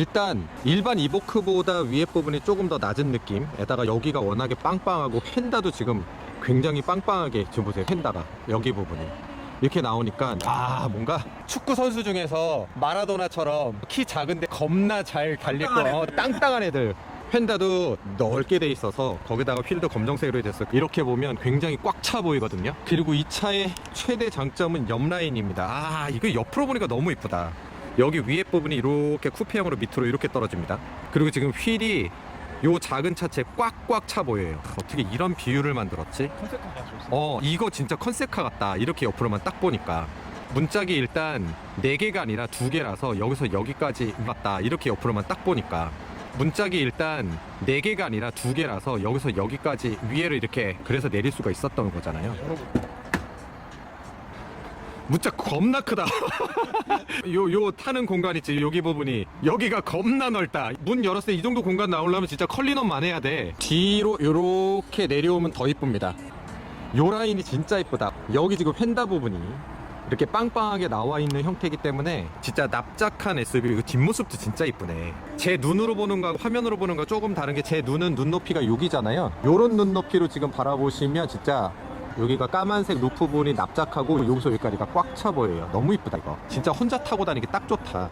일단 일반 이보크보다 위에 부분이 조금 더 낮은 느낌에다가 여기가 워낙에 빵빵하고 펜다도 지금 굉장히 빵빵하게 지금 보세요 펜다가. 여기 부분이. 이렇게 나오니까 아 뭔가 축구 선수 중에서 마라도나처럼 키 작은데 겁나 잘 달릴 거 어, 땅땅한 애들. 펜다도 넓게 돼 있어서 거기다가 휠도 검정색으로 돼서 이렇게 보면 굉장히 꽉 차 보이거든요. 그리고 이 차의 최대 장점은 옆 라인입니다. 아 이거 옆으로 보니까 너무 이쁘다 여기 위에 부분이 이렇게 쿠페형으로 밑으로 이렇게 떨어집니다. 그리고 지금 휠이 요 작은 차체 꽉꽉 차 보여요. 어떻게 이런 비율을 만들었지? 어 이거 진짜 컨셉카 같다. 이렇게 옆으로만 딱 보니까. 문짝이 일단 4개가 아니라 2개라서 여기서 여기까지 맞다. 이렇게 옆으로만 딱 보니까. 문짝이 일단 4개가 아니라 2개라서 여기서 여기까지 위에를 이렇게 그래서 내릴 수가 있었던 거잖아요 문짝 겁나 크다. 요 요 타는 공간 있지? 여기 부분이. 여기가 겁나 넓다. 문 열었을 때 이 정도 공간 나오려면 진짜 컬리넌만 해야 돼. 뒤로 요렇게 내려오면 더 이쁩니다. 요 라인이 진짜 이쁘다. 여기 지금 펜다 부분이 이렇게 빵빵하게 나와 있는 형태이기 때문에 진짜 납작한 SUV 그 뒷모습도 진짜 이쁘네. 제 눈으로 보는 거하고 화면으로 보는 거 조금 다른 게 제 눈은 눈높이가 여기잖아요. 요런 눈높이로 지금 바라보시면 진짜 여기가 까만색 루프 부분이 납작하고 여기서 여기까지가 꽉 차 보여요. 너무 이쁘다 이거. 진짜 혼자 타고 다니기 딱 좋다.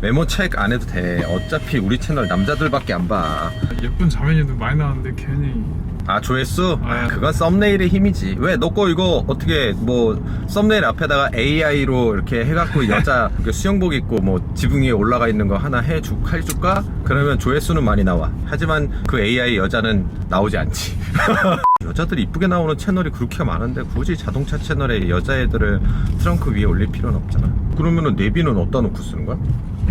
메모 체크 안 해도 돼. 어차피 우리 채널 남자들밖에 안봐. 예쁜 자매님도 많이 나왔는데 괜히 아 조회수? 아, 네. 그건 썸네일의 힘이지 왜 너 거 이거 어떻게 뭐 썸네일 앞에다가 AI로 이렇게 해갖고 여자 그 수영복 입고 뭐 지붕 위에 올라가 있는 거 하나 해주, 해줄까? 그러면 조회수는 많이 나와 하지만 그 AI 여자는 나오지 않지 여자들이 이쁘게 나오는 채널이 그렇게 많은데 굳이 자동차 채널에 여자애들을 트렁크 위에 올릴 필요는 없잖아 그러면은 내비는 어디다 놓고 쓰는 거야?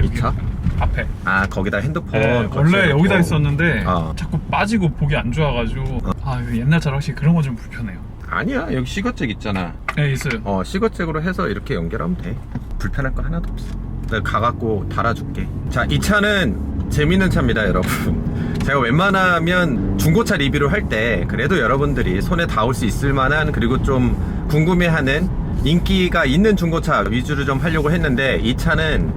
이 차? 앞에. 아 거기다 핸드폰 네, 거치해 원래 놓고. 여기다 있었는데 어. 자꾸 빠지고 보기 안 좋아가지고 아 이거 옛날처럼 확실히 그런 거 좀 불편해요. 아니야 여기 시거잭 있잖아 네 있어요. 어, 시거잭으로 해서 이렇게 연결하면 돼. 불편할 거 하나도 없어. 내가 가갖고 달아줄게. 자, 이 차는 재밌는 차입니다, 여러분. 제가 웬만하면 중고차 리뷰를 할 때 그래도 여러분들이 손에 닿을 수 있을 만한 그리고 좀 궁금해하는 인기가 있는 중고차 위주로 좀 하려고 했는데 이 차는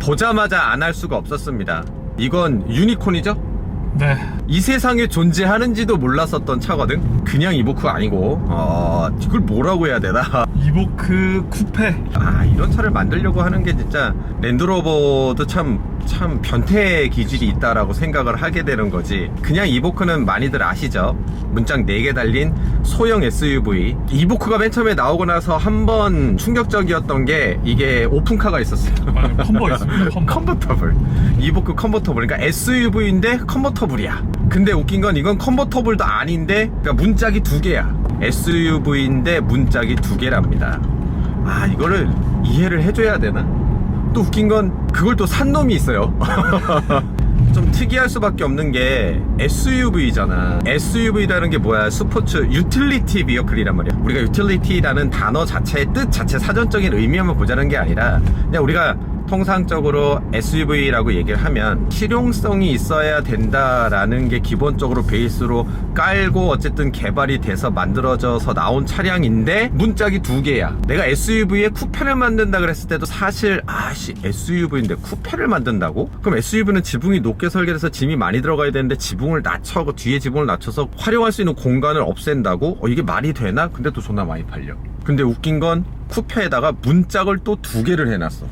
보자마자 안 할 수가 없었습니다. 이건 유니콘이죠? 네. 이 세상에 존재하는지도 몰랐었던 차거든. 그냥 이보크가 아니고, 어, 이걸 뭐라고 해야 되나? 이보크 쿠페. 아 이런 차를 만들려고 하는 게 진짜 랜드로버도 참 참 변태 기질이 있다라고 생각을 하게 되는 거지 그냥 이보크는 많이들 아시죠 문짝 4개 달린 소형 SUV 이보크가 맨 처음에 나오고 나서 한 번 충격적이었던 게 이게 오픈카가 있었어요 있습니다. 컴버. 컨버터블 이보크 컨버터블 그러니까 SUV인데 컨버터 블이야 근데 웃긴 건 이건 컨버터블도 아닌데 그러니까 문짝이 두 개야 SUV인데 문짝이 두 개랍니다 아 이거를 이해를 해줘야 되나? 또 웃긴 건 그걸 또 산 놈이 있어요. 좀 특이할 수밖에 없는 게 SUV잖아. SUV라는 게 뭐야? 스포츠 유틸리티 비어클이란 말이야. 우리가 유틸리티라는 단어 자체의 뜻 자체 사전적인 의미만 보자는 게 아니라 그냥 우리가 통상적으로 SUV라고 얘기를 하면 실용성이 있어야 된다라는 게 기본적으로 베이스로 깔고 어쨌든 개발이 돼서 만들어져서 나온 차량인데 문짝이 두 개야. 내가 SUV에 쿠페를 만든다 그랬을 때도 사실 아씨 SUV인데 쿠페를 만든다고? 그럼 SUV는 지붕이 높게 설계돼서 짐이 많이 들어가야 되는데 지붕을 낮춰 뒤에 지붕을 낮춰서 활용할 수 있는 공간을 없앤다고? 어, 이게 말이 되나? 근데 또 존나 많이 팔려. 근데 웃긴 건 쿠페에다가 문짝을 또 두 개를 해놨어.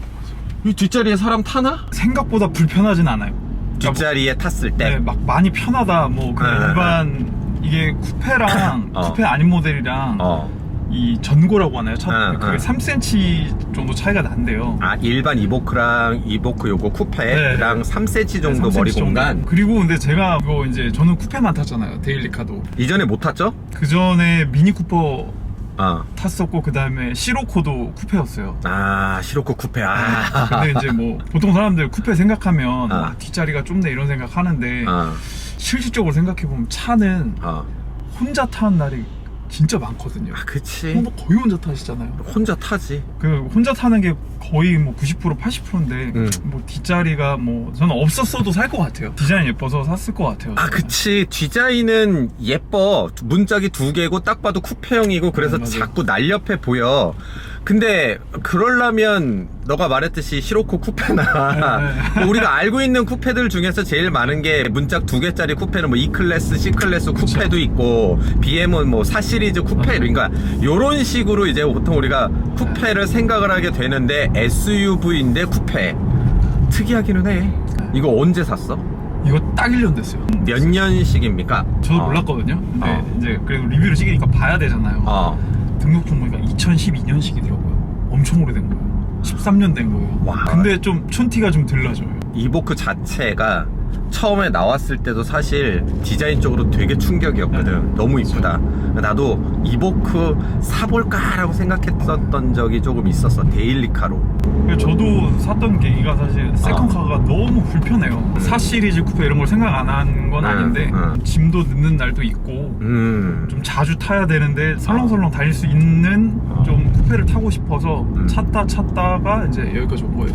이 뒷자리에 사람 타나? 생각보다 불편하진 않아요. 뒷자리에 탔을 때. 네, 막 많이 편하다. 뭐 그냥 네, 일반 이게 쿠페랑 어. 쿠페 아닌 모델이랑 어. 이 전고라고 하나요? 첫 응, 그게 응. 3cm 정도 차이가 난대요. 아 일반 이보크랑 이보크 요거 쿠페랑 3cm 정도 3cm 머리 정도. 공간 그리고 근데 제가 이거 이제 저는 쿠페만 탔잖아요. 데일리카도. 이전에 못 탔죠? 그 전에 미니 쿠퍼 아, 탔었고 그 다음에 시로코도 쿠페였어요. 아 시로코 쿠페. 아, 근데 이제 뭐 보통 사람들 쿠페 생각하면 아. 와, 뒷자리가 좁네 이런 생각 하는데 아, 실질적으로 생각해 보면 차는 아, 혼자 타는 날이 진짜 많거든요. 아, 그치 뭐 거의 혼자 타시잖아요. 혼자 타지 그 혼자 타는 게 거의 뭐 90% 80%인데 음. 뭐 뒷자리가 뭐 저는 없었어도 살 것 같아요. 디자인 예뻐서 샀을 것 같아요. 아 저는. 그치 디자인은 예뻐 문짝이 두 개고 딱 봐도 쿠페형이고 그래서 네, 맞아요. 자꾸 날렵해 보여 근데 그러려면 너가 말했듯이 시로코 쿠페나 네. 뭐 우리가 알고 있는 쿠페들 중에서 제일 많은 게 문짝 두 개짜리 쿠페는 뭐 E클래스, C클래스 쿠페도 있고 BM은 뭐 4 시리즈 쿠페 그러니까 요런 식으로 이제 보통 우리가 쿠페를 생각을 하게 되는데 SUV인데 쿠페 특이하기는 해 이거 언제 샀어? 이거 딱 1년 됐어요. 몇 년식입니까? 저도 어. 몰랐거든요. 근데 어. 이제 그래도 리뷰를 찍으니까 봐야 되잖아요. 어. 등록 좀 보니까 2012년식이더라고요. 엄청 오래된 거예요. 13년 된 거예요. 와. 근데 좀 촌티가 좀 들라져요. 이보크 자체가 처음에 나왔을 때도 사실 디자인적으로 되게 충격이었거든. 네. 너무 이쁘다. 나도 이보크 사볼까라고 생각했었던 적이 조금 있었어. 데일리카로. 저도 샀던 계기가 사실 세컨카가 너무 불편해요. 4 시리즈 쿠페 이런 걸 생각 안 한건 음, 아닌데 음. 짐도 늦는 날도 있고 음. 좀 자주 타야 되는데 설렁설렁 다닐 수 있는 어. 좀 쿠페를 타고 싶어서 음. 찾다 찾다가 이제 여기까지 온 거예요.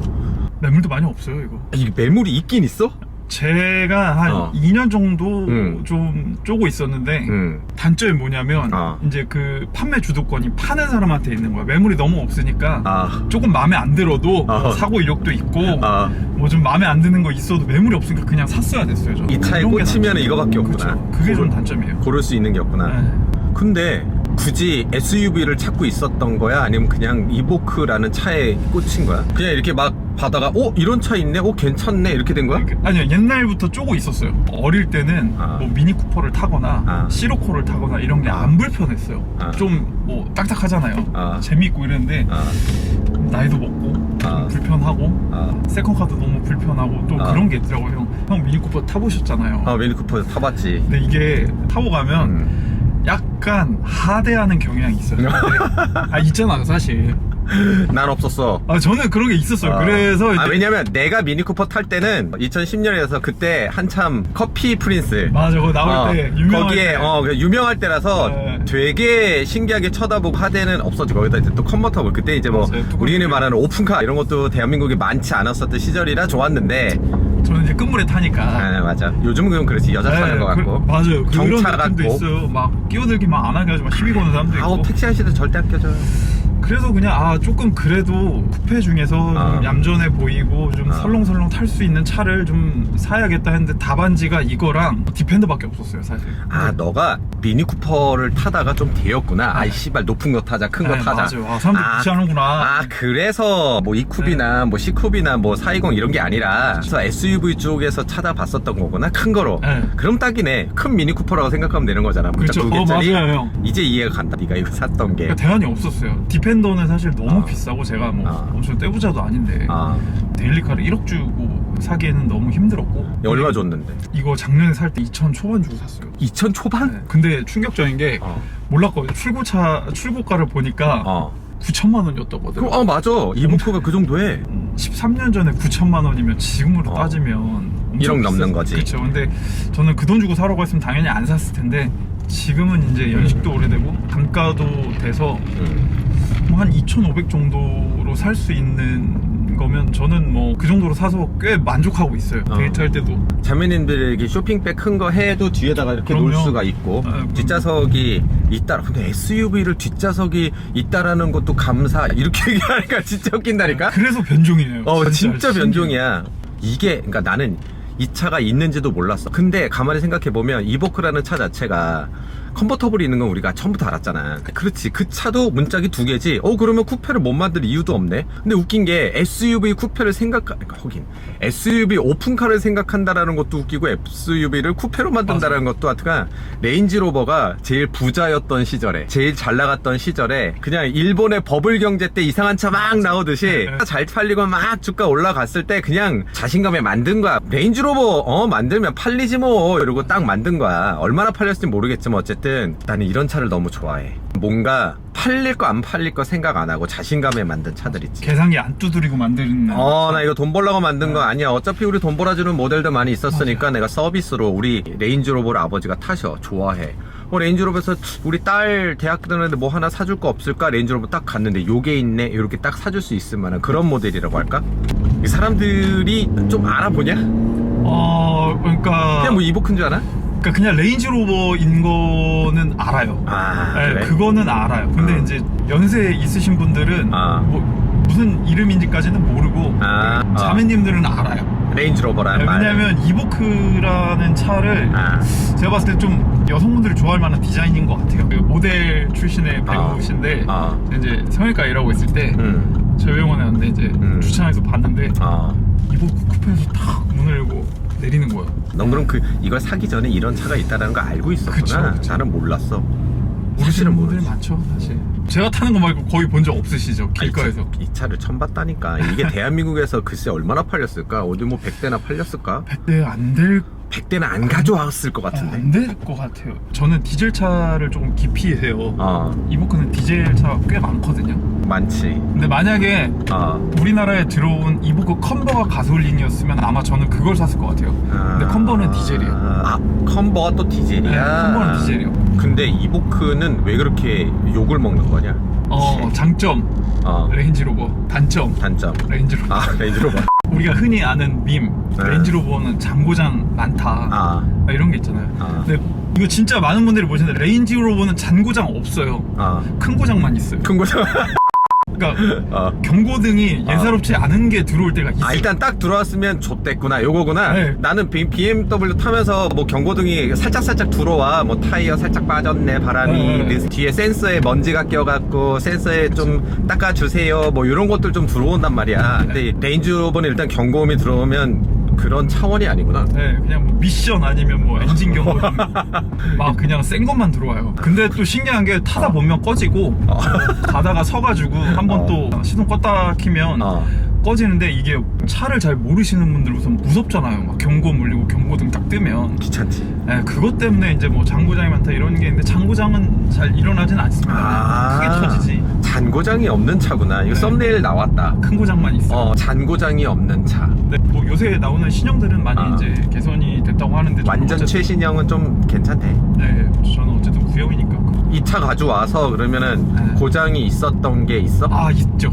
매물도 많이 없어요 이거. 이 매물이 있긴 있어? 제가 한 어. 2년 정도 음. 좀 쪼고 있었는데 응. 단점이 뭐냐면 어. 이제 그 판매 주도권이 파는 사람한테 있는 거야. 매물이 너무 없으니까 아. 조금 마음에 안 들어도 뭐 어. 사고 이력도 있고 아. 뭐좀 마음에 안 드는 거 있어도 매물이 없으니까 그냥 샀어야 됐어요. 저는. 이 차에 꽂히면. 이거밖에 없구나. 그쵸. 그게 좀 단점이에요. 고를 수 있는 게 없구나. 네. 근데 굳이 SUV를 찾고 있었던 거야? 아니면 그냥 이보크라는 차에 꽂힌 거야? 그냥 이렇게 막 바다가 어 이런 차 있네, 어 괜찮네 이렇게 된 거야? 아니요 옛날부터 쪼고 있었어요. 어릴 때는 아. 뭐 미니 쿠퍼를 타거나 아. 시로코를 타거나 이런 게 안 불편했어요. 아. 좀뭐 딱딱하잖아요. 아. 재밌고 이랬는데 아, 나이도 먹고 좀 아. 불편하고 아, 세컨카도 너무 불편하고 또 아. 그런 게 있더라고요. 형, 형 미니 쿠퍼 타보셨잖아요. 아 미니 쿠퍼 타봤지. 근데 이게 타고 가면 음. 약간 하대하는 경향이 있어요. 아 있잖아요 사실. 난 없었어. 아 저는 그런 게 있었어요. 아. 그래서 아, 이제 왜냐면 내가 미니쿠퍼 탈 때는 2010년이라서 그때 한참 커피 프린스 맞아 그거 나올 어, 때 유명할 거기에 때. 어, 그 유명할 때라서 네. 되게 신기하게 쳐다보고 하대는 없었지 거기다 이제 또 컨버터블 그때 이제 뭐 맞아요. 뚜껑 우리는. 말하는 오픈카 이런 것도 대한민국에 많지 않았었던 시절이라 좋았는데 저는 이제 끝물에 타니까. 아 맞아 요즘은 그럼 그렇지 여자 타는 네, 것 그- 같고 맞아요. 그런 경차 느낌도 같고. 있어요. 막 끼어들기만 안 하게 하지 막 시비 거는 사람도 있고. 아우 택시 아저씨도 절대 안 껴줘요 그래서 그냥 아 조금 그래도 쿠페 중에서 아. 좀 얌전해 보이고 좀 아. 설렁설렁 탈 수 있는 차를 좀 사야겠다 했는데 답안지가 이거랑 디펜더밖에 없었어요 사실. 아 너가 미니 쿠퍼를 타다가 좀 되었구나 아이 씨발 높은 거 타자 큰 거 네, 타자 맞아요. 아, 사람들 아, 무시하는구나. 아 그래서 뭐 이쿱이나 뭐 C쿱이나 뭐 420 이런 게 아니라 그래서 SUV 쪽에서 찾아봤었던 거구나 큰 거로 네. 그럼 딱이네 큰 미니 쿠퍼라고 생각하면 되는 거잖아 문자 그렇죠. 두 어, 개짜리 맞아요, 형. 이제 이해가 간다 네가 이거 샀던 게 그러니까 대안이 없었어요. 디펜 더는 사실 너무 아. 비싸고 제가 뭐 아. 엄청 떼부자도 아닌데 아, 데일리카를 1억 주고 사기에는 너무 힘들었고 얼마 줬는데 이거 작년에 살 때 2천 초반 주고 샀어요. 2000 초반? 네. 근데 충격적인 게 어. 몰랐거든요. 출고차 출고가를 보니까 어. 9천만 원이었다고 그, 하더라고요. 어 맞아 이복크가 그 정도 해 13년 전에 9천만 원이면 지금으로 어. 따지면 1억 넘는 거지. 그렇죠. 근데 저는 그 돈 주고 사라고 했으면 당연히 안 샀을 텐데 지금은 이제 연식도 오래되고 단가도 돼서 뭐 한 2,500 정도로 살 수 있는 거면 저는 뭐 그 정도로 사서 꽤 만족하고 있어요. 어. 데이트할 때도. 자매님들에게 쇼핑백 큰 거 해도 뒤에다가 이렇게 놓을 그럼요. 수가 있고 아, 그럼요. 뒷좌석이 있다 근데 SUV를 뒷좌석이 있다라는 것도 감사 이렇게 얘기하니까 진짜 웃긴다니까 그래서 변종이에요. 어 진짜. 변종이야 이게 그러니까 나는 이 차가 있는지도 몰랐어. 근데 가만히 생각해 보면 이보크라는 차 자체가 컨버터블이 있는 건 우리가 처음부터 알았잖아. 그렇지. 그 차도 문짝이 두 개지. 어 그러면 쿠페를 못 만들 이유도 없네. 근데 웃긴 게 SUV 쿠페를 생각 그러니까 하긴. SUV 오픈카를 생각한다라는 것도 웃기고 SUV를 쿠페로 만든다라는 것도 하여튼간 레인지로버가 제일 부자였던 시절에 제일 잘 나갔던 시절에 그냥 일본의 버블 경제 때 이상한 차 막 나오듯이 네. 잘 팔리고 막 주가 올라갔을 때 그냥 자신감에 만든 거야. 레인지로버 어 만들면 팔리지 뭐. 이러고 딱 만든 거야. 얼마나 팔렸을지 모르겠지만 어쨌든 나는 이런 차를 너무 좋아해. 뭔가 팔릴 거 안 팔릴 거 생각 안 하고 자신감에 만든 차들 있지. 계산기 안 두드리고 만드는. 어, 나 이거 돈 벌려고 만든 거 아니야. 어차피 우리 돈 벌어주는 모델도 많이 있었으니까 내가 서비스로 우리 레인지로버를 아버지가 타셔. 좋아해. 어, 레인지로버에서 우리 딸 대학 들었는데 뭐 하나 사줄 거 없을까? 레인지로버 딱 갔는데 요게 있네. 이렇게 딱 사줄 수 있을 만한 그런 모델이라고 할까? 이 사람들이 좀 알아보냐? 어, 그러니까. 그냥 뭐 이보크인 줄 아나? 그러니까 그냥 레인지로버인 거는 알아요. 아, 네, 그래? 그거는 알아요. 근데 어. 이제 연세 있으신 분들은 아. 뭐 무슨 이름인지까지는 모르고 아, 아. 자매님들은 알아요. 레인지로버라는 네, 말. 왜냐면 이보크라는 차를 아, 제가 봤을 때 좀 여성분들이 좋아할 만한 디자인인 것 같아요. 그 모델 출신의 배우신데 아. 이제 성형외과 일하고 있을 때 음, 저희 병원에 왔는데 이제 음. 주차장에서 봤는데 아. 이보크 쿠페에서 탁 문을 열고 내리는 거예요. 넌 그럼 그 이걸 사기 전에 이런 차가 있다는 거 알고 있었구나. 그쵸, 그쵸. 나는 몰랐어. 사실은 모르지. 많죠, 사실. 제가 타는 거 말고 거의 본 적 없으시죠, 길가에서. 아니, 이 차를 처음 봤다니까. 이게 대한민국에서 글쎄 얼마나 팔렸을까? 어디 뭐 100대나 팔렸을까? 100대 안될 100대는 안 가져왔을 것 같은데. 안 될 것 같아요. 저는 디젤 차를 조금 기피해요. 어, 이보크는 디젤 차가 꽤 많거든요. 많지. 근데 만약에 어. 우리나라에 들어온 이보크 컨버가 가솔린이었으면 아마 저는 그걸 샀을 것 같아요. 근데 컨버는 디젤이에요. 아, 컨버가 또 디젤이야? 네, 컨버는 디젤이요. 근데 이보크는 왜 그렇게 욕을 먹는 거냐? 어, 장점 어, 레인지로버, 단점 단점. 레인지로버. 아, 레인지로버. 우리가 흔히 아는 밈 네. 레인지로버는 장고장 많다. 아, 막 이런 게 있잖아요. 아. 근데 이거 진짜 많은 분들이 보시는데 레인지로버는 잔고장 없어요. 아. 큰 고장만 있어요. 큰 거죠? 그러니까 어. 경고등이 예사롭지 않은 게 들어올 때가 있어요. 아 일단 딱 들어왔으면 좆됐구나 요거구나 네. 나는 B- BMW 타면서 뭐 경고등이 살짝살짝 들어와 뭐 타이어 살짝 빠졌네 바람이 네, 네. 네, 뒤에 센서에 먼지가 껴갖고 센서에 좀 닦아주세요 뭐 이런 것들 좀 들어온단 말이야 근데 레인지로버는 일단 경고음이 들어오면 그런 차원이 아니구나. 네, 그냥 뭐 미션 아니면 뭐 엔진 경고등 막 그냥 센 것만 들어와요. 근데 또 신기한 게 타다 보면 꺼지고 가다가 서가지고 한 번 또 시동 껐다 키면 어. 꺼지는데 이게 차를 잘 모르시는 분들 우선 무섭잖아요. 막 경고 물리고 경고등 딱 뜨면 귀찮지 네, 그것 때문에 이제 뭐 장고장이 많다 이런 게 있는데 장고장은 잘 일어나진 않습니다. 아 크게 터지지 잔고장이 없는 차구나 이거 네. 썸네일 나왔다 큰 고장만 있어요. 어 잔고장이 없는 차 네, 뭐 요새 나오는 신형들은 많이 아. 이제 개선이 됐다고 하는데 저는 완전 어쨌든- 최신형은 좀 괜찮대 네, 저는 어쨌든 구형이니까. 이차 가져와서 그러면은 네. 고장이 있었던 게 있어? 아 있죠.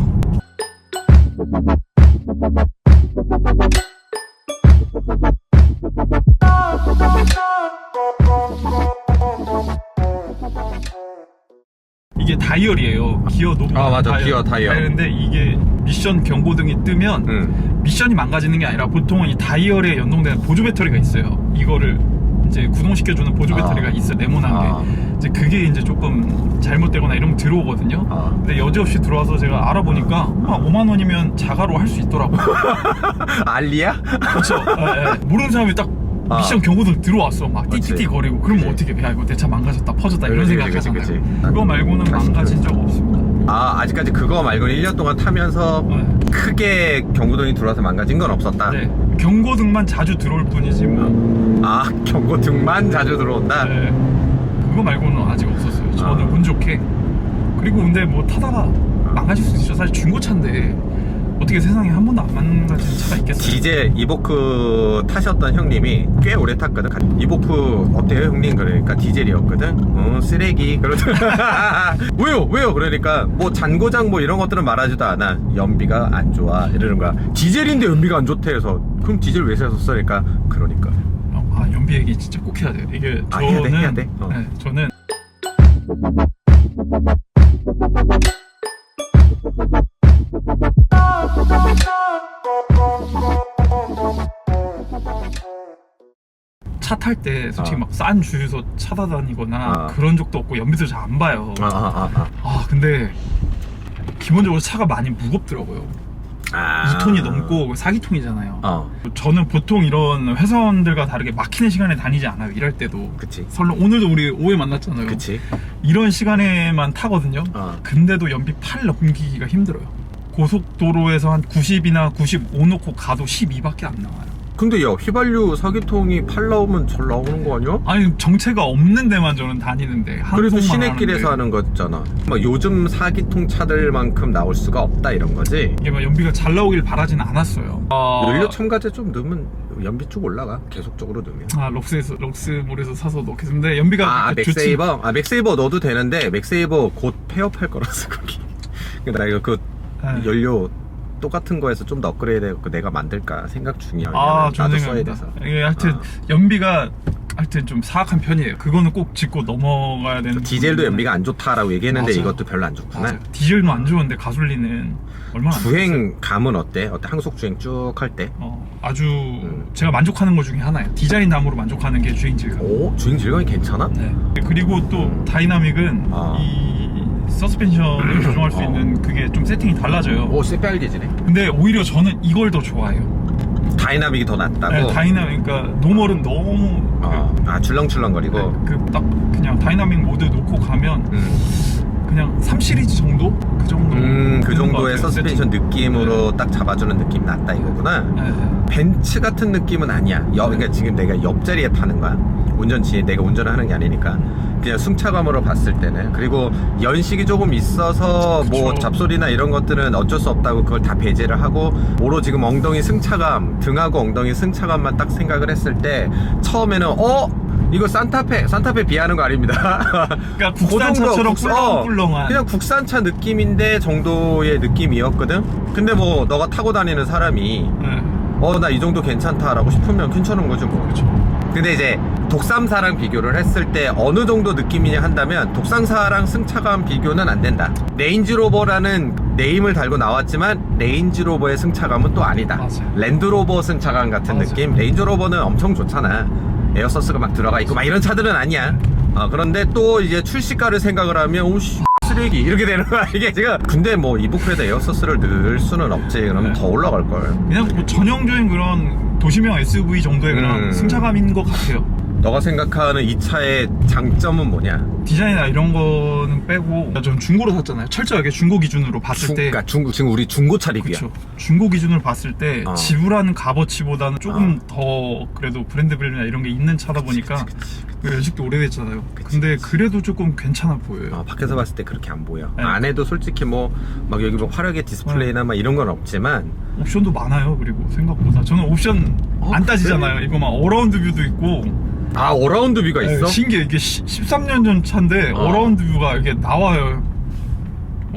다이얼이에요. 기어 노브. 아, 맞아. 기어 다이얼. 다이얼인데 이게 미션 경고등이 뜨면 응. 미션이 망가지는 게 아니라 보통은 이 다이얼에 연동되는 보조 배터리가 있어요. 이거를 이제 구동시켜주는 보조 아. 배터리가 있어요. 네모난 게. 아. 이제 그게 이제 조금 잘못되거나 이러면 들어오거든요. 아. 근데 여지없이 들어와서 제가 알아보니까 아, 5만 원이면 자가로 할 수 있더라고요. 알리야? 그렇죠. 예, 예. 모르는 사람이 딱 아. 미션 경고등 들어왔어. 막 그치. 띠띠띠 거리고. 그러면 그치. 어떻게 야 이거 내 차 망가졌다 퍼졌다 이런 그치, 생각 그치, 하잖아요. 그치, 그치. 그거 말고는 망가진 적 없습니다. 아 아직까지 그거 말고는 1년 동안 타면서 네. 크게 경고등이 들어와서 망가진 건 없었다 네. 경고등만 자주 들어올 뿐이지 뭐. 아 경고등만 자주 들어온다? 네. 그거 말고는 아직 없었어요. 저는 아. 운 좋게. 그리고 근데 뭐 타다가 망가질 수 있죠. 사실 중고차인데 어떻게 세상에 한 번도 안 망가진 차가 있겠어요? 디젤 이보크 타셨던 형님이 꽤 오래 탔거든. 가- 이보크 어때요, 형님? 그러니까 디젤이었거든. 어, 쓰레기. 그러더라. 왜요? 왜요? 그러니까 뭐 잔고장 뭐 이런 것들은 말하지도 않아. 연비가 안 좋아. 이러는 거야. 디젤인데 연비가 안 좋대 해서 그럼 디젤 왜 샀었어? 그러니까 그러니까. 어, 아 연비 얘기 진짜 꼭 해야 돼요. 이게 아, 저는 해야 돼, 해야 돼? 어. 네, 저는 차 탈 때 솔직히 어. 막싼 주유소 찾아다니거나 어. 그런 적도 없고 연비도 잘 안 봐요. 아, 아, 아, 아 근데 기본적으로 차가 많이 무겁더라고요. 아. 2톤이 넘고 4기통이잖아요. 어, 저는 보통 이런 회사원들과 다르게 막히는 시간에 다니지 않아요. 일할 때도. 그치. 설령 오늘도 우리 오후에 만났잖아요. 그치. 이런 시간에만 타거든요. 어. 근데도 연비 8 넘기기가 힘들어요. 고속도로에서 한 90이나 95 놓고 가도 12밖에 안 나와요. 근데 야, 휘발유 사기통이 팔 나오면 잘 나오는 거 아니야? 아니 정체가 없는 데만 저는 다니는데 그래서 시내길에서 하는데 하는 거잖아. 막 요즘 사기통 차들만큼 나올 수가 없다 이런 거지. 이게 막 연비가 잘 나오길 바라진 않았어요. 아, 연료 첨가제 좀 넣으면 연비 쭉 올라가. 계속적으로 넣으면. 아 럭스에서 럭스몰에서 사서 넣겠는데 연비가 아, 좋지- 맥세이버? 아, 맥세이버 넣어도 되는데 맥세이버 곧 폐업할 거라서 거기. 근데 나 이거 그 네. 연료 똑같은 거에서 좀 더 업그레이드 해서 내가 만들까 생각 중이야. 아, 좋은 나도 써야 생각입니다. 돼서. 이게 하여튼 아. 연비가 하여튼 좀 사악한 편이에요. 그거는 꼭 짚고 넘어가야 되는. 디젤도 연비가 안 좋다라고 얘기했는데 맞아요. 이것도 별로 안 좋구나. 맞아요. 디젤도 안 좋은데 가솔린은 얼마나 안. 주행 감은 어때? 어때? 항속 주행 쭉 할 때? 어, 아주 음. 제가 만족하는 것 중에 하나예요. 디자인 담으로 만족하는 게 주행 질감. 오, 주행 질감이 괜찮아? 네. 그리고 또 다이나믹은 아. 이 서스펜션을 조정할 수 어. 있는 그게 좀 세팅이 달라져요. 오, 새빨개지네. 근데 오히려 저는 이걸 더 좋아해요. 다이나믹이 더 낫다고? 네, 다이나믹 그러니까 노멀은 너무 어, 아, 줄렁줄렁거리고? 그 딱 그냥 다이나믹 모드 놓고 가면 음, 그냥 3 시리즈 정도 그 정도. 음, 정도의 같아요, 서스펜션. 느낌으로 딱 잡아주는 느낌 낫다 이거구나. 네, 네. 벤츠 같은 느낌은 아니야. 여, 그러니까 지금 내가 옆자리에 타는 거야. 운전지 내가 운전을 하는 게 아니니까. 그냥 승차감으로 봤을 때는 그리고 연식이 조금 있어서 뭐 그쵸. 잡소리나 이런 것들은 어쩔 수 없다고 그걸 다 배제를 하고 오로 지금 엉덩이 승차감 등하고 엉덩이 승차감만 딱 생각을 했을 때 처음에는 어 이거 산타페 산타페 비하는 거 아닙니다. 그러니까 그 국산차처럼 국산- 어, 꿀렁꿀렁한. 그냥 국산차 느낌인데 정도의 느낌이었거든. 근데 뭐 너가 타고 다니는 사람이 네. 어나 이 정도 괜찮다라고 싶으면 괜찮은 거지 뭐. 그렇죠. 근데 이제 독삼사랑 비교를 했을 때 어느 정도 느낌이냐 한다면 독삼사랑 승차감 비교는 안 된다. 레인지로버라는 네임을 달고 나왔지만 레인지로버의 승차감은 또 아니다. 맞아요. 랜드로버 승차감 같은 맞아요. 느낌. 레인지로버는 엄청 좋잖아. 에어서스가 막 들어가 있고 막 이런 차들은 아니야. 어, 그런데 또 이제 출시가를 생각을 하면 오씨 쓰레기 이렇게 되는 거야 이게 지금 근데 뭐 이부크에다 에어서스를 넣을 수는 없지 그러면 네. 더 올라갈 걸 그냥 뭐 전형적인 그런 도시명 SUV 정도의 그런 음. 승차감인 것 같아요. 너가 생각하는 이 차의 장점은 뭐냐 디자인이나 이런 거는 빼고 전 중고로 샀잖아요. 철저하게 중고 기준으로 봤을 중, 때 그러니까 중고 지금 우리 중고차 리뷰야 그렇죠. 중고 기준으로 봤을 때 어. 지불하는 값어치보다는 조금 더 그래도 브랜드 밸류나 이런 게 있는 차다 보니까 그 연식도 오래됐잖아요. 근데. 그래도 조금 괜찮아 보여요. 어, 밖에서 봤을 때 그렇게 안 보여 네. 안에도 솔직히 뭐 막 여기 뭐 화려하게 디스플레이나 막 이런 건 없지만 옵션도 많아요. 그리고 생각보다 저는 옵션 어, 안 따지잖아요. 이거 막 어라운드 뷰도 있고 아 어라운드 뷰가 있어? 네, 신기해. 이게 13년 전 차인데 어. 어. 라운드 뷰가 이게 나와요.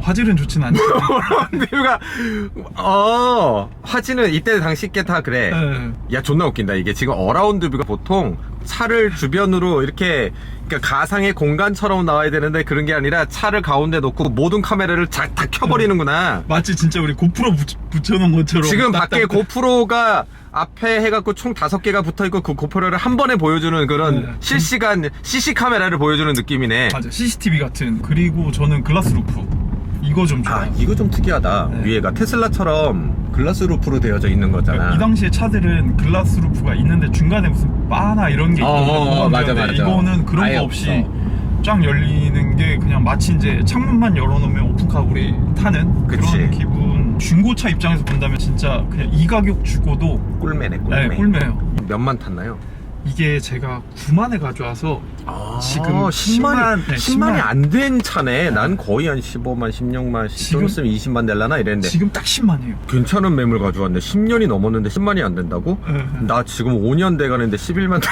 뭐 화질은 좋진 어라운드 뷰가 어 화질은 이때 당시 게 다 그래. 네. 야 존나 웃긴다. 이게 지금 어라운드 뷰가 보통 차를 주변으로 이렇게 그러니까 가상의 공간처럼 나와야 되는데 그런 게 아니라 차를 가운데 놓고 모든 카메라를 자, 다 켜버리는구나. 마치 진짜 우리 고프로 붙, 여놓은 것처럼 지금 딱, 밖에 딱, 고프로가 앞에 해갖고 총 다섯 개가 붙어있고 그 고프로를 한 번에 보여주는 그런 네. 실시간 CC 카메라를 보여주는 느낌이네. 맞아 CCTV 같은. 그리고 저는 글라스 루프 이거 좀아 좋아요. 이거 좀 특이하다 네. 위에가 테슬라처럼 글라스 루프로 되어져 있는 거잖아 그러니까 이 당시에 차들은 글라스 루프가 있는데 중간에 무슨 바나 이런 게 어, 어, 어, 있거든요. 맞아, 맞아. 이거는 그런 아예 거 없이 없어. 쫙 열리는 게 그냥 마치 이제 창문만 열어놓으면 오픈카불이 타는 그치. 그런 기분. 중고차 입장에서 본다면 진짜 그냥 이 가격 주고도 꿀매네 꿀매 네, 꿀매요. 몇만 탔나요? 이게 제가 9만에 가져와서 아, 지금 10만이 10만, 네, 10만이 10만. 안 된 차네. 난 거의 한 15만, 16만, 지금- 좀 있으면 20만 될라나 이랬는데 지금 딱 10만이에요. 괜찮은 매물 가져왔는데 10년이 넘었는데 10만이 안 된다고? 나 지금 5년 돼 가는데 11만 돼.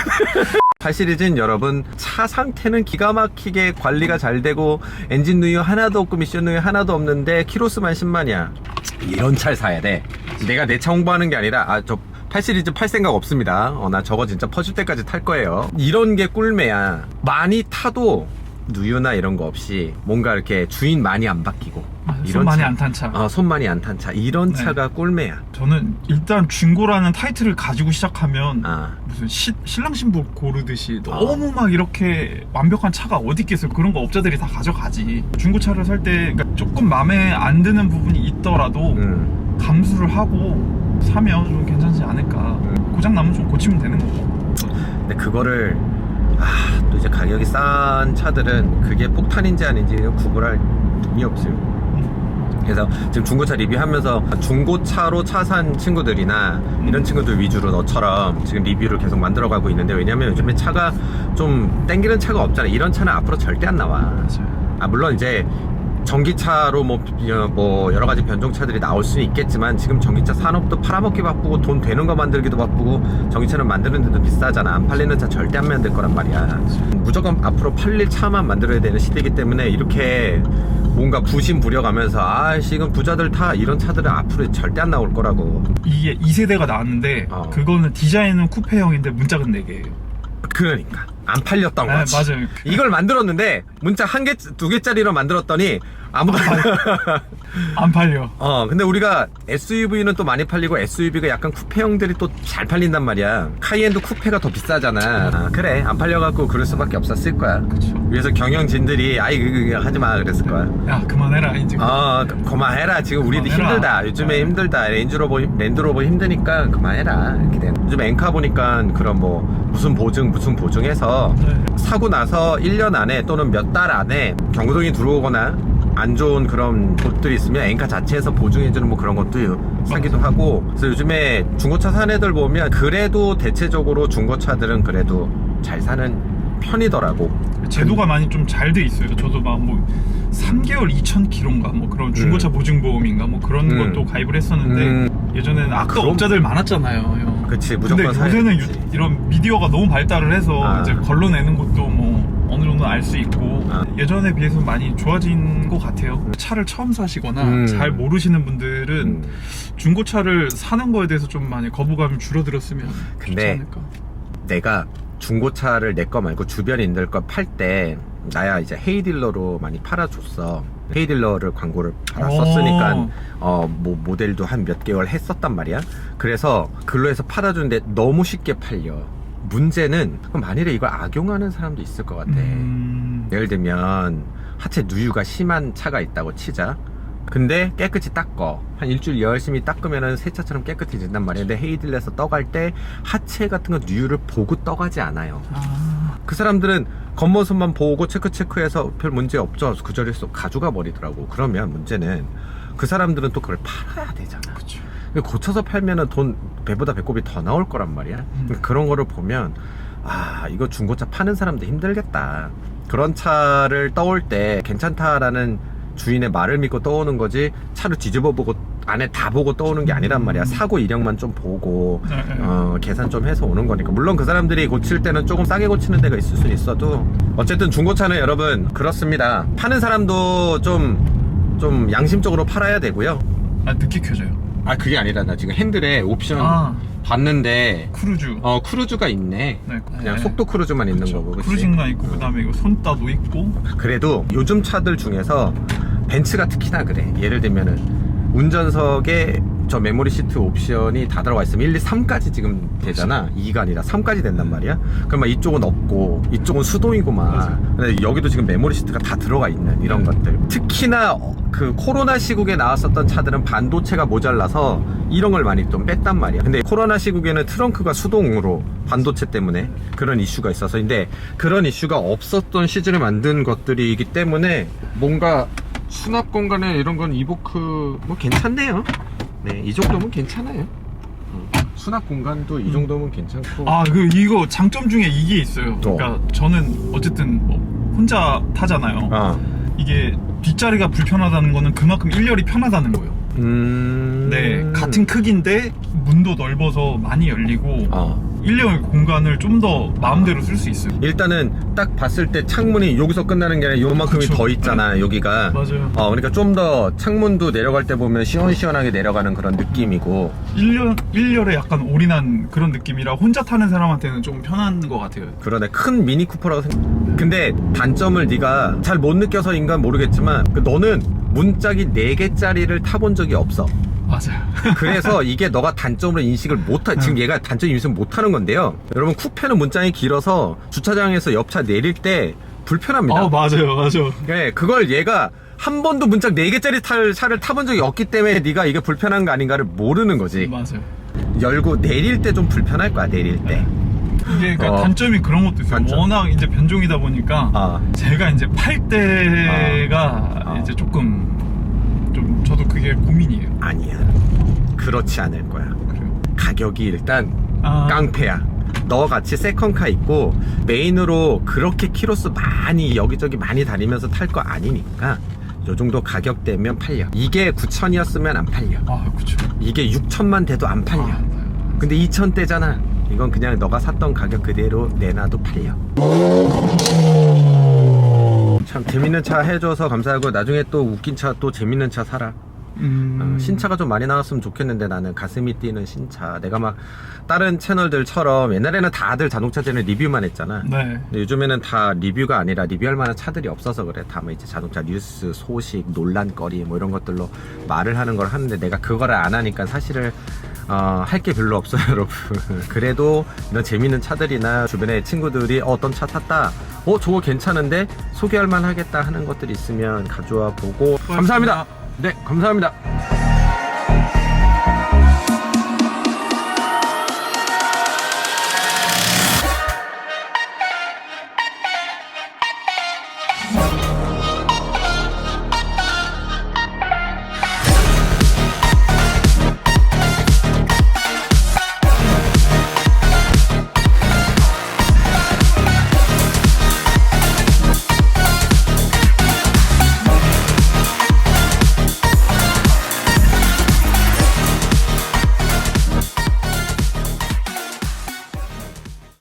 8 시리즈는 여러분 차 상태는 기가 막히게 관리가 잘 되고 엔진 누유 하나도 없고 미션 누유 하나도 없는데 키로수만 10만이야 이런 차를 사야 돼 내가 내 차 홍보하는 게 아니라 아 저 8 시리즈 팔 생각 없습니다. 어 나 저거 진짜 퍼질 때까지 탈 거예요. 이런 게 꿀매야. 많이 타도 누유나 이런 거 없이 뭔가 이렇게 주인 많이 안 바뀌고. 손 많이 안탄 차. 어, 손 많이 안 탄 차. 이런 네. 차가 꿀매야. 저는 일단 중고라는 타이틀을 가지고 시작하면 아. 무슨 시- 신랑 신부 고르듯이 너무 막 이렇게 완벽한 차가 어디 있겠어요. 그런 거 업자들이 다 가져가지. 중고차를 살때 그러니까 조금 마음에 안 드는 부분이 있더라도 음. 감수를 하고 사면 좀 괜찮지 않을까 음. 고장 나면 좀 고치면 되는 거고 근데 그거를 아, 또 이제 가격이 싼 차들은 그게 폭탄인지 아닌지 구분할 눈이 없어요. 그래서 지금 중고차 리뷰하면서 중고차로 차 산 친구들이나 이런 친구들 위주로 너처럼 지금 리뷰를 계속 만들어가고 있는데 왜냐면 요즘에 차가 좀 땡기는 차가 없잖아. 이런 차는 앞으로 절대 안 나와. 맞아요 아 물론 이제 전기차로 뭐, 어, 뭐 여러 가지 변종차들이 나올 수는 있겠지만 지금 전기차 산업도 팔아먹기 바쁘고 돈 되는 거 만들기도 바쁘고 전기차는 만드는데도 비싸잖아. 안 팔리는 차 절대 안 만들 거란 말이야. 무조건 앞으로 팔릴 차만 만들어야 되는 시대이기 때문에 이렇게 뭔가 부심 부려가면서 아 지금 부자들 타 이런 차들은 앞으로 절대 안 나올 거라고. 이게 2세대가 나왔는데 어. 그거는 디자인은 쿠페형인데 문짝은 4개예요 그러니까 안 팔렸던 아, 거지 맞아요 이걸 만들었는데 문자 한 개 두 개짜리로 만들었더니 아무도 안 팔려 어, 근데 우리가 SUV는 또 많이 팔리고 SUV가 약간 쿠페형들이 또 잘 팔린단 말이야. 카이엔도 쿠페가 더 비싸잖아. 아, 그래, 안 팔려갖고 그럴 수밖에 없었을 거야. 그쵸 위에서 경영진들이 아이 그거 하지 마 그랬을 거야. 야 그만해라 이제 어, 그- 그만해라. 지금 우리도 그만해라. 힘들다. 요즘에 힘들다. 렌즈로버 랜드로버 힘드니까 그만해라. 이렇게 된. 요즘 엔카 보니까 그런 뭐 무슨 보증 무슨 보증해서 네. 사고 나서 1년 안에 또는 몇 달 안에 경고등이 들어오거나 안 좋은 그런 곳들이 있으면 엔카 자체에서 보증해주는 뭐 그런 것도 사기도 하고 그래서 요즘에 중고차 산 애들 보면 그래도 대체적으로 중고차들은 그래도 잘 사는 편이더라고 제도가 많이 좀 잘 돼 있어요. 저도 막 뭐 3개월 2,000km인가 뭐 그런 중고차 보증보험인가 뭐 그런 음. 것도 가입을 했었는데 음. 예전에는 아, 아까? 업자들 많았잖아요. 형. 그치 무조건 근데 사야 요새는 되지. 유- 이런 미디어가 너무 발달을 해서 아. 이제 걸러내는 것도 뭐 어느 정도 알 수 있고 아. 예전에 비해서 많이 좋아진 것 같아요. 차를 처음 사시거나 음. 잘 모르시는 분들은 음. 중고차를 사는 거에 대해서 좀 많이 거부감이 줄어들었으면 좋지 근데 않을까. 내가 중고차를 내 거 말고 주변인들 거 팔 때 나야 이제 헤이딜러로 많이 팔아줬어 헤이딜러를 광고를 받아 오. 썼으니까 어 뭐 모델도 한 몇 개월 했었단 말이야. 그래서 글로 해서 팔아주는데 너무 쉽게 팔려. 문제는 그럼 만일에 이걸 악용하는 사람도 있을 것 같아. 음. 예를 들면 하체 누유가 심한 차가 있다고 치자. 근데 깨끗이 닦어. 한 일주일 열심히 닦으면은 새 차처럼 깨끗해진단 말이야. 근데 헤이딜에서 떠갈 때 하체 같은 거 누유를 보고 떠가지 않아요. 아. 그 사람들은 겉모습만 보고 체크 체크해서 별 문제 없죠 그 자리에서 가져가 버리더라고 그러면 문제는 그 사람들은 또 그걸 팔아야 되잖아 그쵸. 고쳐서 팔면은 돈 배보다 배꼽이 더 나올 거란 말이야. 음. 그런 거를 보면 아 이거 중고차 파는 사람도 힘들겠다. 그런 차를 떠올 때 괜찮다라는 주인의 말을 믿고 떠오는 거지 차를 뒤집어 보고 안에 다 보고 떠오는 게 아니란 말이야. 사고 이력만 좀 보고 네, 네. 어, 계산 좀 해서 오는 거니까. 물론 그 사람들이 고칠 때는 조금 싸게 고치는 데가 있을 수는 있어도 어쨌든 중고차는 여러분 그렇습니다. 파는 사람도 좀, 좀 양심적으로 팔아야 되고요. 아 늦게 켜져요. 아 그게 아니라 나 지금 핸들에 옵션 아 봤는데 크루즈. 어 크루즈가 있네 네, 그냥 네. 속도 크루즈만 있는 그쵸. 거고 그치? 크루징만 있고 그다음에 이거 손따도 있고. 그래도 요즘 차들 중에서 벤츠가 특히나 그래 예를 들면은 운전석에 저 메모리 시트 옵션이 다 들어가 있으면 1, 2, 3까지 지금 되잖아. 2가 아니라 3까지 된단 말이야. 그러면 이쪽은 없고 이쪽은 수동이고 막 맞아. 근데 여기도 지금 메모리 시트가 다 들어가 있는 이런 네. 것들. 특히나 어, 그 코로나 시국에 나왔었던 차들은 반도체가 모자라서 이런 걸 많이 좀 뺐단 말이야. 근데 코로나 시국에는 트렁크가 수동으로 반도체 때문에 그런 이슈가 있어서. 근데 그런 이슈가 없었던 시즌에 만든 것들이기 때문에 뭔가 수납 공간에 이런 건 이보크 뭐 괜찮네요 네 이 정도면 괜찮아요 어. 수납 공간도 이 정도면 괜찮고 아 그 이거 장점 중에 이게 있어요. 그러니까 저는 어쨌든 뭐 혼자 타잖아요. 아. 이게 뒷자리가 불편하다는 거는 그만큼 1열이 편하다는 거예요. 음... 네, 같은 크기인데 문도 넓어서 많이 열리고 아. 1열 공간을 좀 더 마음대로 쓸 수 있어요. 일단은 딱 봤을 때 창문이 여기서 끝나는 게 아니라 요만큼이 그쵸. 더 있잖아 여기가 맞아요. 어 그러니까 좀 더 창문도 내려갈 때 보면 시원시원하게 내려가는 그런 느낌이고 1열, 1열에 약간 올인한 그런 느낌이라 혼자 타는 사람한테는 좀 편한 것 같아요. 그러네 큰 미니 쿠퍼라고 생각 근데 단점을 네가 잘 못 느껴서인가 모르겠지만 그 너는 문짝이 4개짜리를 타본 적이 없어 맞아요. 그래서 이게 너가 단점으로 인식을 못하 지금 얘가 단점 인식을 못하는 건데요 여러분 쿠페는 문짝이 길어서 주차장에서 옆차 내릴 때 불편합니다 아, 맞아요, 맞아요. 네, 그걸 얘가 한 번도 문짝 4개짜리 탈 차를 타본 적이 없기 때문에 네가 이게 불편한 거 아닌가를 모르는 거지 맞아요. 열고 내릴 때 좀 불편할 거야 내릴 때 이게 그러니까 어. 단점이 그런 것도 있어요. 단점. 워낙 이제 변종이다 보니까 아. 제가 이제 팔 때가 아. 이제 조금 좀 저도 그게 고민이에요. 아니야. 그렇지 않을 거야. 그래요. 가격이 일단 아. 깡패야. 너같이 세컨카 있고 메인으로 그렇게 키로수 많이 여기저기 많이 다니면서 탈 거 아니니까 요 정도 가격대면 팔려. 이게 9천이었으면 안 팔려. 아, 그쵸. 이게 6천만 돼도 안 팔려. 아, 근데 2천대잖아. 이건 그냥 너가 샀던 가격 그대로 내놔도 팔려 참 재밌는 차 해줘서 감사하고 나중에 또 웃긴 차 또 재밌는 차 사라 음. 어, 신차가 좀 많이 나왔으면 좋겠는데 나는 가슴이 뛰는 신차 내가 막 다른 채널들처럼 옛날에는 다들 자동차 채널 리뷰만 했잖아 네. 근데 요즘에는 다 리뷰가 아니라 리뷰할 만한 차들이 없어서 그래 다뭐 이제 자동차 뉴스 소식 논란거리 뭐 이런 것들로 말을 하는 걸 하는데 내가 그거를 안 하니까 사실을 어, 할 게 별로 없어요 여러분. 그래도 이런 재밌는 차들이나 주변에 친구들이 어, 어떤 차 탔다. 어 저거 괜찮은데? 소개할 만하겠다 하는 것들이 있으면 가져와 보고. 감사합니다. 네 감사합니다